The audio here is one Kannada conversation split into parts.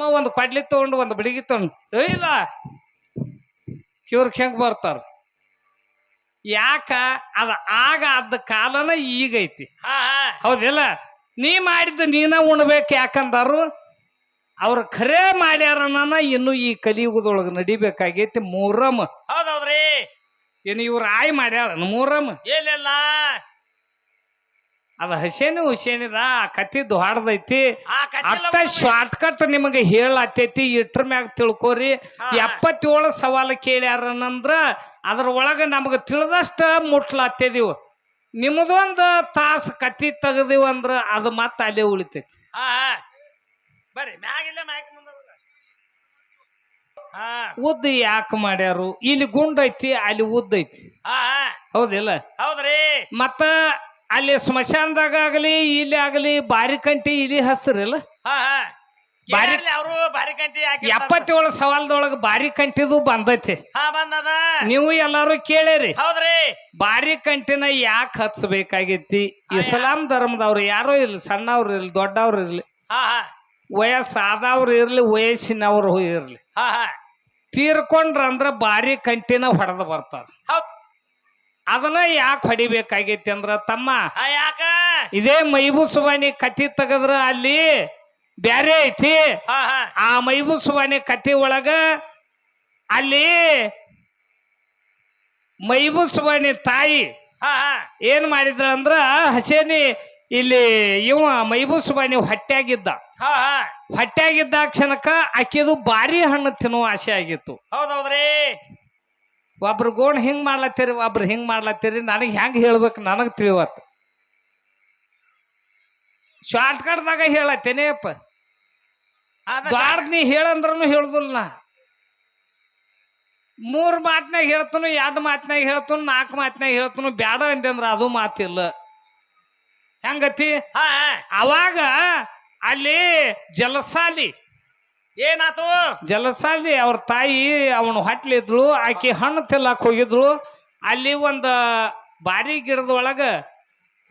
ಸುಮ್ಮ ಒಂದು ಕೊಡ್ಲಿ ತಗೊಂಡು ಒಂದು ಬಿಡಿಗಿ ತಗೊಂಡು. ಇಲ್ಲ. ಇವ್ರಿಗೆ ಹೆಂಗೆ ಬರ್ತಾರ? ಯಾಕ? ಅದ ಆಗ ಅದ ಕಾಲನ ಈಗ ಐತಿ. ಹಾ ಹಾ. ಹೌದಿಲ್ಲ? ನೀ ಮಾಡಿದ್ದು ನೀನ ಉಣ್ಬೇಕು ಯಾಕಂದಾರು? ಅವ್ರು ಖರೆ ಮಾಡ್ಯಾರನ ನಾನ ಇನ್ನು ಈ ಕಲಿಯುಗದೊಳಗೆ ನಡಿಬೇಕಾಗೈತಿ ಮೂರಮ್. ಹೌದೌದ್ರಿ. ಏನು ಇವ್ರ ಆಯ್ ಮಾಡ್ಯಾರ ಮೂರಮ್. ಏನಿಲ್ಲ. ಅದ ಹಸೇನು ಹುಸೇನಿದ ಆ ಕತಿ ದ್ವಾಡದೈತಿ ಆ ಕಟ್ಟಿಲ್ಲ ಅತ್ತ ಶಾರ್ಟ್ ಕಟ್ ನಿಮಗೆ ಹೇಳತ್ತೈತಿ ಇಟ್ರ ಮ್ಯಾಗ ತಿಳ್ಕೊರಿ. ಎಪ್ಪತ್ತೇಳು ಸವಾಲು ಕೇಳ್ಯಾರನಂದ್ರ ಅದ್ರ ಒಳಗ ನಮಗ ತಿಳಿದಷ್ಟ ಮುಟ್ಲತ್ತಿದೀವು ನಿಮ್ಮದೊಂದು ತಾಸು ಕತ್ತಿ ತೆಗದಿವ್ ಅಂದ್ರ ಅದು ಮತ್ತೆ ಅಲ್ಲೇ ಉಳಿತೈತಿ. ಬರ್ರಿ ಮ್ಯಾಗಿಲ್ಲ ಮ್ಯಾಗ. ಉದ್ದ ಯಾಕೆ ಮಾಡ್ಯಾರು? ಇಲ್ಲಿ ಗುಂಡೈತಿ ಅಲ್ಲಿ ಉದ್ದೈತಿ ಹೌದಿಲ್ಲ? ಹೌದ್ರಿ. ಮತ್ತ ಅಲ್ಲಿ ಸ್ಮಶಾನದಾಗ ಆಗಲಿ ಇಲ್ಲಿ ಆಗಲಿ ಬಾರಿ ಕಂಟಿ ಇಲ್ಲಿ ಹಸ್ತಿರಲ್ಲ ಹಾ ಹಾ. ಬಾರಿ- ಅವರು ಬಾರಿ ಕಂಟಿ ಹಾಕಿ ಎಪ್ಪತ್ತೇಳು ಸವಾಲ್ದೊಳಗೆ ಬಾರಿ ಕಂಟಿದು ಬಂದೈತಿ. ಹಾ ಬಂದದ. ನೀವು ಎಲ್ಲಾರು ಕೇಳಿರಿ. ಹೌದ್ರಿ. ಬಾರಿ ಕಂಟಿನ ಯಾಕೆ ಹಚ್ಚಬೇಕಾಗೈತಿ ಇಸ್ಲಾಂ ಧರ್ಮದವ್ರು ಯಾರೋ ಇರ್ಲಿ ಸಣ್ಣವ್ರು ಇರ್ಲಿ ದೊಡ್ಡವ್ರು ಇರ್ಲಿ ಹಾ ಹಾ. ವಯಸ್ಸು ಆದವ್ರು ಇರ್ಲಿ ವಯಸ್ಸಿನವ್ರು ಇರ್ಲಿ ಹಾ ಹಾ. ತೀರ್ಕೊಂಡ್ರ ಅಂದ್ರ ಬಾರಿ ಕಂಟಿನ ಹೊಡೆದು ಬರ್ತಾರ. ಹೌದ್. ಅದನ್ನ ಯಾಕೆ ಹೊಡಿಬೇಕಾಗೈತಿ ಅಂದ್ರ ತಮ್ಮ ಯಾಕ? ಇದೇ ಮೈಬೂ ಸುಬಾನಿ ಕತಿ ತೆಗದ್ರ ಅಲ್ಲಿ ಬ್ಯಾರೆ ಐತಿ. ಆ ಮೈಬೂ ಸುಬಾನಿ ಕತಿ ಒಳಗ ಅಲ್ಲಿ ಮೈಬೂ ಸುಬಾನಿ ತಾಯಿ ಏನ್ ಮಾಡಿದ್ರ ಅಂದ್ರ ಹಸೇನಿ ಇಲ್ಲಿ ಇವ ಹೊಟ್ಟೆಯಾಗಿದ್ದ ಹಾ ಹಾ. ಹೊಟ್ಯಾಗಿದ್ದ ಕ್ಷಣಕ್ಕ ಆಕಿದು ಬಾರಿ ಹಣ್ಣು ತಿನ್ನುವ ಆಸೆ ಆಗಿತ್ತು. ಹೌದೌದ್ರಿ. ಒಬ್ರು ಗೋಣ್ ಹಿಂಗೆ ಮಾಡ್ಲತ್ತೀರಿ ಒಬ್ರು ಹಿಂಗೆ ಮಾಡ್ಲತ್ತೀರಿ ನನಗೆ ಹೆಂಗೆ ಹೇಳ್ಬೇಕು ನನಗೆ ತಿಳಿವತ್ತು ಶಾರ್ಟ್ ಕಟ್ದಾಗ ಹೇಳತ್ತೇನೇಪ್ಪ ದ್ವಾಡ್ ನೀ ಹೇಳಂದ್ರೂ ಹೇಳುದಿಲ್ಲ ನಾ. ಮೂರು ಮಾತಿನಾಗ ಹೇಳ್ತನು ಎರಡು ಮಾತಿನಾಗ ಹೇಳ್ತನು ನಾಲ್ಕು ಮಾತಿನಾಗ ಹೇಳ್ತನು ಬ್ಯಾಡ ಅಂತಂದ್ರ ಅದು ಮಾತಿಲ್ಲ. ಹೆಂಗತಿ? ಅವಾಗ ಅಲ್ಲಿ ಜಲಸಾಲಿ ಏನಾತು? ಜಲಸಾಲಿ ಅವ್ರ ತಾಯಿ ಅವನು ಹೊಟ್ಲಿದ್ಳು ಆಕಿ ಹಣ್ಣು ತಿಲ್ಲಕ್ ಹೋಗಿದ್ಳು. ಅಲ್ಲಿ ಒಂದು ಬಾರಿ ಗಿಡದೊಳಗ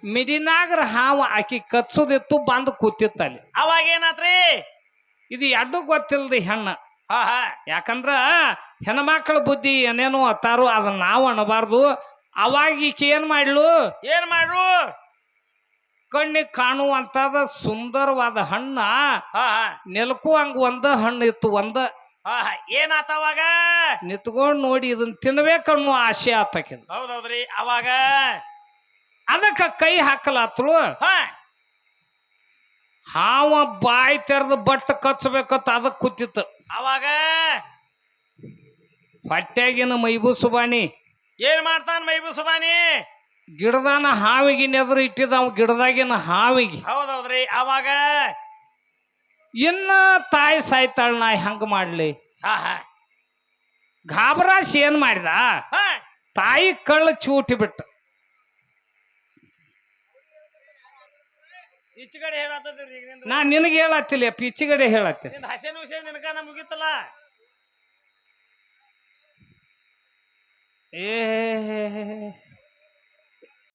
ಮಿಡಿನಾಗರ ಹಾವು ಆಕಿ ಕಚ್ಚುದಿತ್ತು ಬಂದು ಕೂತಿತ್ತು ಅಲ್ಲಿ. ಅವಾಗ ಏನಾತ್ರಿ? ಇದು ಎಡ್ಡು ಗೊತ್ತಿಲ್ದಿ ಹೆಣ್ಣ. ಹಾ ಹಾ. ಯಾಕಂದ್ರ ಹೆಣ್ಮಕ್ಳ ಬುದ್ಧಿ ಏನೇನೋ ಅತ್ತಾರು ಅದನ್ನ ನಾವು ಅನ್ನಬಾರ್ದು ಅವಾಗ ಈಕೆ ಏನ್ ಮಾಡ್ಲು? ಏನ್ ಮಾಡ್ರು ಕಣ್ಣಿಗೆ ಕಾಣುವಂತದ ಸುಂದರವಾದ ಹಣ್ಣ ನೆಲಕು ಹಂಗ ಒಂದ ಹಣ್ಣು ಇತ್ತು ಒಂದ. ಹಾ ಹಾ. ಏನಾತ ಅವಾಗ? ನಿತ್ಕೊಂಡ್ ನೋಡಿ ಇದನ್ನ ತಿನ್ಬೇಕನ್ನೋ ಆಸೆ ಆತಕಿದ್. ಹೌದೌದ್ರಿ. ಅವಾಗ? ಅದಕ್ಕ ಕೈ ಹಾಕಲಾತ್ಳು ಹಾ. ಹಾವ ಬಾಯಿ ತೆರೆದು ಬಟ್ಟ ಕಚ್ಚಬೇಕತ್ತ ಅದಕ್ಕೆ ಕೂತಿತ್ತು. ಅವಾಗ? ಹೊಟ್ಟೆಗಿನ ಮೈಬೂ ಸುಬಾನಿ ಏನ್ ಮಾಡ್ತಾನ ಮೈಬು ಸುಬಾನಿ ಗಿಡದಾನ ಹಾವಿಗೆ ನೆದ್ರು ಇಟ್ಟಿದ್ದ ಅವ ಗಿಡದಾಗಿನ ಹಾವಿಗೆ. ಹೌದೌದ್ರಿ ಅವಾಗ ಇನ್ನ ತಾಯಿ ಸಾಯ್ತಾಳ ನಾ ಹೆಂಗ ಮಾಡ್ಲಿ. ಹಾ ಹಾ. ಘಾಬರಾಶ್ ಏನ್ ಮಾಡಿದ? ಹಾ. ತಾಯಿ ಕಳ್ಳ ಚೂಟಿ ಬಿಟ್ಟ. ಇಚ್ಗಡೆ ಹೇಳತ್ತದ್ರಿ ಈಗ ನಿಂದು. ನಾ ನಿನಗೆ ಹೇಳತ್ತಿಲ್ಲ ಪಿಚ್ಚಿಗಡೆ ಹೇಳತ್ತಿಲ್ಲ ನಿಂದ ಹಸೆನ ವಿಷಯ ನಿನಕನ ಮುಗಿತಲ್ಲ ಏ